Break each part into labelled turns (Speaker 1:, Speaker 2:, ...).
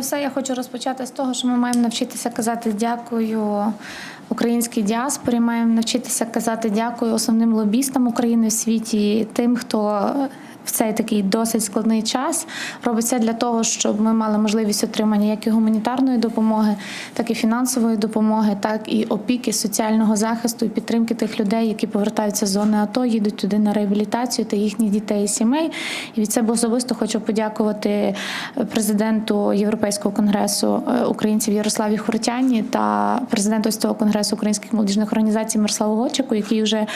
Speaker 1: Все, я хочу розпочати з того, що ми маємо навчитися казати дякую українській діаспорі. Маємо навчитися казати дякую основним лобістам України в світі, тим, хто в цей такий досить складний час робить все для того, щоб ми мали можливість отримання як і гуманітарної допомоги, так і фінансової допомоги, так і опіки, соціального захисту і підтримки тих людей, які повертаються з зони АТО, їдуть туди на реабілітацію та їхніх дітей і сімей. І від себе особисто хочу подякувати президенту Європейського конгресу е, українців Ярославі Хуртяні та президенту ось цього конгресу українських молодіжних організацій Мирославу Гочику, який вже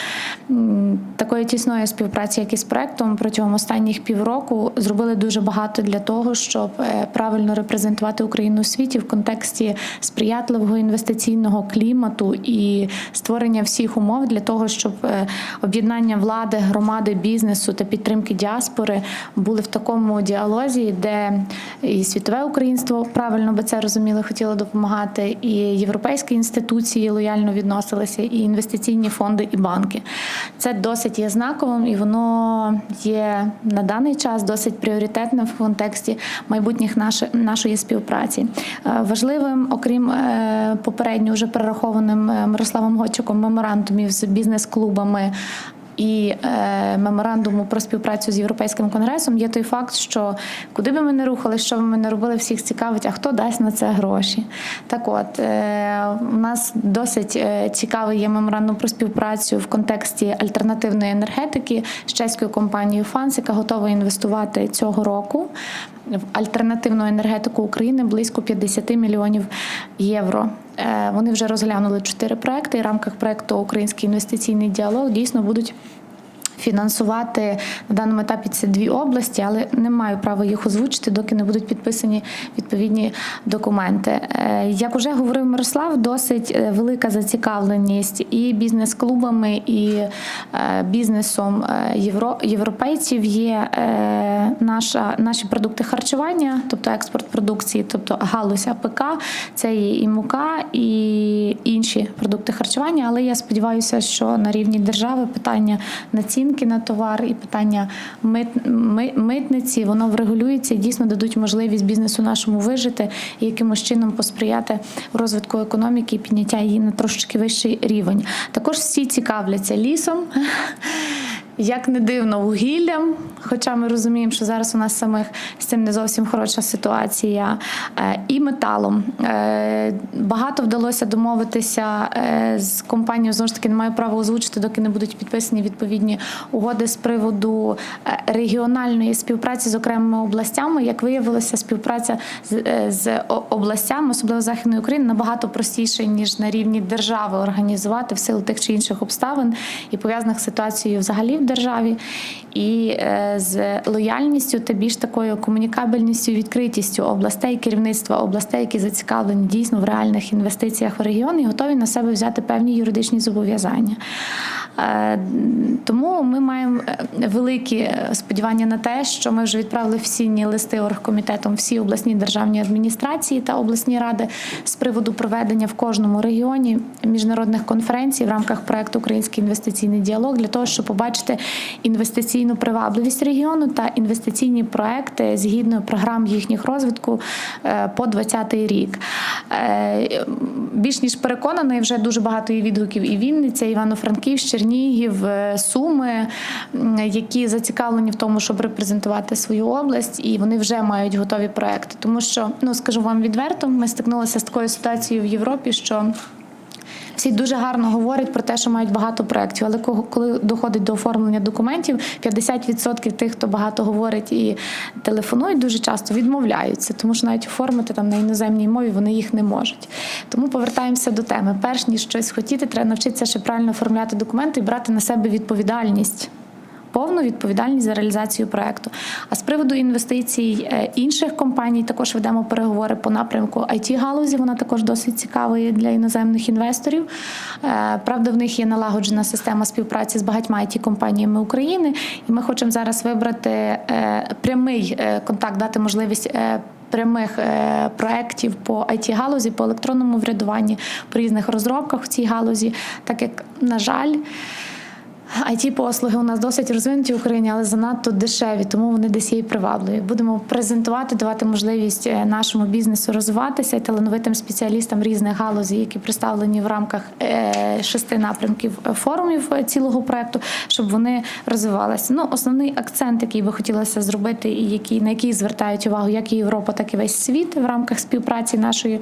Speaker 1: такої тісної співпраці, як і з проектом протягом останніх півроку зробили дуже багато для того, щоб е, правильно репрезентувати Україну у світі в контексті сприятливого інвестиційного клімату і створення всіх умов для того, щоб е, об'єднання влади, громади, бізнесу та підтримки діаспори були в такому діалозі, де і світове українство правильно би це розуміли, хотіло допомагати, і європейські інституції лояльно відносилися, і інвестиційні фонди, і банки. Це досить є знаковим, і воно є на даний час досить пріоритетним в контексті майбутніх нашої співпраці. Е, Важливим, окрім е, попередньо вже перерахованим е, Мирославом Гочиком меморандумів з бізнес-клубами. І е, меморандуму про співпрацю з європейським конгресом є той факт, що куди би ми не рухали, що би ми не робили, всіх цікавить, а хто дасть на це гроші. Так от е, у нас досить е, цікавий є меморандум про співпрацю в контексті альтернативної енергетики з чеською компанією Фанс, яка готова інвестувати цього року в альтернативну енергетику України близько 50 мільйонів євро. Е, Вони вже розглянули чотири проекти. І в рамках проекту Український інвестиційний діалог дійсно будуть. Фінансувати на даному етапі це дві області, але не маю права їх озвучити, доки не будуть підписані відповідні документи. Е, Як вже говорив Мирослав, досить е, велика зацікавленість і бізнес-клубами, і е, бізнесом євро, європейців є наша, наші продукти харчування, тобто експорт продукції, тобто галузь АПК, це є і мука, і інші продукти харчування. Але я сподіваюся, що на рівні держави питання націнки на товар і питання мит, ми- митниці воно врегулюється і дійсно дадуть можливість бізнесу нашому вижити і якимось чином посприяти розвитку економіки і підняття її на трошечки вищий рівень. Також всі цікавляться лісом. Як не дивно, вугіллям, хоча ми розуміємо, що зараз у нас самих з цим не зовсім хороша ситуація, е, і металом. Е, Багато вдалося домовитися е, з компанією, знову ж таки, не маю права озвучити, доки не будуть підписані відповідні угоди з приводу регіональної співпраці з окремими областями. Як виявилося, співпраця з, областями, особливо Західної України, набагато простіше, ніж на рівні держави організувати в силу тих чи інших обставин і пов'язаних з ситуацією взагалі в державі, і з лояльністю та більш такою комунікабельністю відкритістю областей, керівництва областей, які зацікавлені дійсно в реальних інвестиціях в регіон і готові на себе взяти певні юридичні зобов'язання. Е, Тому ми маємо е, великі е, сподівання на те, що ми вже відправили офіційні листи оргкомітетом всі обласні державні адміністрації та обласні ради з приводу проведення в кожному регіоні міжнародних конференцій в рамках проекту Український інвестиційний діалог для того, щоб побачити інвестиційну привабливість регіону та інвестиційні проекти згідно програм їхніх розвитку по 2020 рік. Більш ніж переконаний, вже дуже багато є відгуків і Вінниця, і Івано-Франківськ, Чернігів, е, Суми, які зацікавлені в тому, щоб репрезентувати свою область, і вони вже мають готові проекти. Тому що, ну скажу вам відверто, ми стикнулися з такою ситуацією в Європі, що всі дуже гарно говорять про те, що мають багато проєктів, але коли доходить до оформлення документів, 50% тих, хто багато говорить і телефонують, дуже часто відмовляються, тому що навіть оформити там на іноземній мові вони їх не можуть. Тому повертаємося до теми. Перш ніж щось хотіти, треба навчитися ще правильно оформляти документи і брати на себе відповідальність. Повну відповідальність за реалізацію проекту. А з приводу інвестицій е, інших компаній також ведемо переговори по напрямку it галузі. Вона також досить цікава для іноземних інвесторів. Е, Правда, в них є налагоджена система співпраці з багатьма it компаніями України, і ми хочемо зараз вибрати е, прямий контакт, дати можливість. Прямих проєктів по it галузі, по електронному врядуванні, по різних розробках в цій галузі, так як, на жаль, it послуги у нас досить розвинуті в Україні, але занадто дешеві, тому вони десь є і привабливі. Будемо презентувати, давати можливість е, нашому бізнесу розвиватися і талановитим спеціалістам різних галузей, які представлені в рамках е, шести напрямків е, форумів цілого проекту, щоб вони розвивалися. Ну, основний акцент, який би хотілося зробити, і який на який звертають увагу як і Європа, так і весь світ в рамках співпраці нашої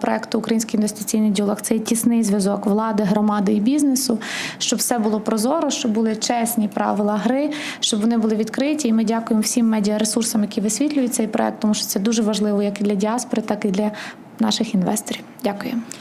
Speaker 1: проекту Український інвестиційний діалог, це тісний зв'язок влади, громади і бізнесу, щоб все було прозоро, щоб були чесні правила гри, щоб вони були відкриті. І ми дякуємо всім медіаресурсам, які висвітлюють цей проект, тому що це дуже важливо як і для діаспори, так і для наших інвесторів. Дякую.